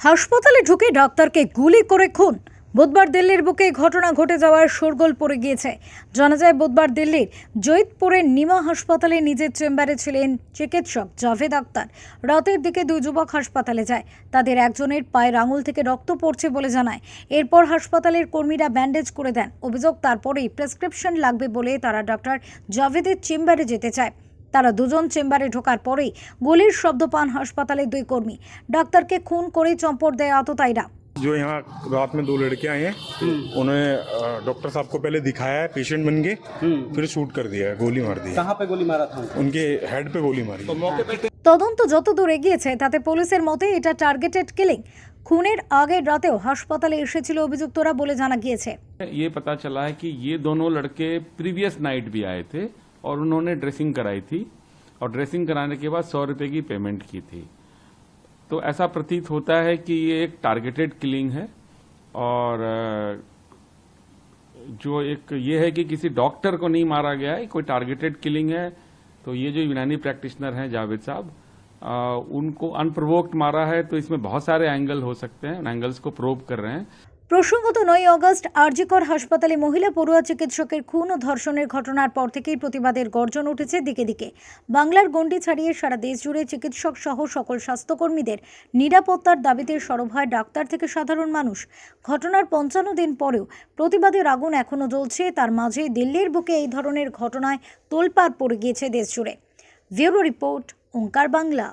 হাসপাতালে ঢুকে ডাক্তারকে গুলি করে খুন। বুধবার দিল্লির বুকে ঘটনা ঘটে যাওয়ার শোরগোল পড়ে গিয়েছে। জানা যায়, বুধবার দিল্লির জৈতপুরের নিমা হাসপাতালে নিজের চেম্বারে ছিলেন চিকিৎসক জাভেদ আক্তার। রাতের দিকে দুই যুবক হাসপাতালে যায়। তাদের একজনের পায়ের আঙুল থেকে রক্ত পড়ছে বলে জানায়। এরপর হাসপাতালের কর্মীরা ব্যান্ডেজ করে দেন। অভিযোগ তারপরেই প্রেসক্রিপশন লাগবে বলে তারা ডক্টর জাভেদের চেম্বারে যেতে চায়। তারা দুজন চেম্বারে ঢোকার পরেই গুলির শব্দ পান হাসপাতালের দুই কর্মী ডাক্তারকে খুন করে চম্পট দেয় আততায়ীরা जो यहाँ रात में दो लड़के आए हैं उन्होंने अ, डॉक्टर साहब को पहले दिखाया है पेशेंट बन के फिर शूट कर दिया है गोली मार दी है कहाँ पे गोली मारा था उनको? उनके हेड पे गोली मारी है। তদন্ত যতদূর এগিয়েছে তাতে পুলিশের মতে এটা টার্গেটেড কিলিং খুনের আগের রাতেও হাসপাতালে এসেছিল অভিযুক্তরা বলে জানা গিয়েছে ये पता चला है कि ये दोनों लड़के प्रीवियस नाइट भी आए थे और उन्होंने ड्रेसिंग कराई थी और ड्रेसिंग कराने के बाद सौ रुपए की पेमेंट की थी। तो ऐसा प्रतीत होता है कि ये एक टारगेटेड किलिंग है और जो एक ये है कि किसी डॉक्टर को नहीं मारा गया है, कोई टारगेटेड किलिंग है तो ये जो यूनानी प्रैक्टिशनर हैं जावेद साहब उनको अनप्रोवोक्ड मारा है तो इसमें बहुत सारे एंगल हो सकते हैं एंगल्स को प्रोव कर रहे हैं। প্রসঙ্গত নয়, অগস্ট আরজিকর হাসপাতালে মহিলা পড়ুয়া চিকিৎসকের খুন ও ধর্ষণের ঘটনার পর থেকেই প্রতিবাদের গর্জন উঠেছে দিকে দিকে। বাংলার গণ্ডি ছাড়িয়ে সারা দেশ জুড়ে চিকিৎসক সহ সকল স্বাস্থ্যকর্মীদের নিরাপত্তার দাবিতে সরব হয় ডাক্তার থেকে সাধারণ মানুষ। ঘটনার পঞ্চান্ন দিন পরেও প্রতিবাদের আগুন এখনও জ্বলছে। তার মাঝে দিল্লির বুকে এই ধরনের ঘটনায় তোলপাড় পড়ে গিয়েছে দেশ জুড়ে। Bureau report, Onkar Bangla.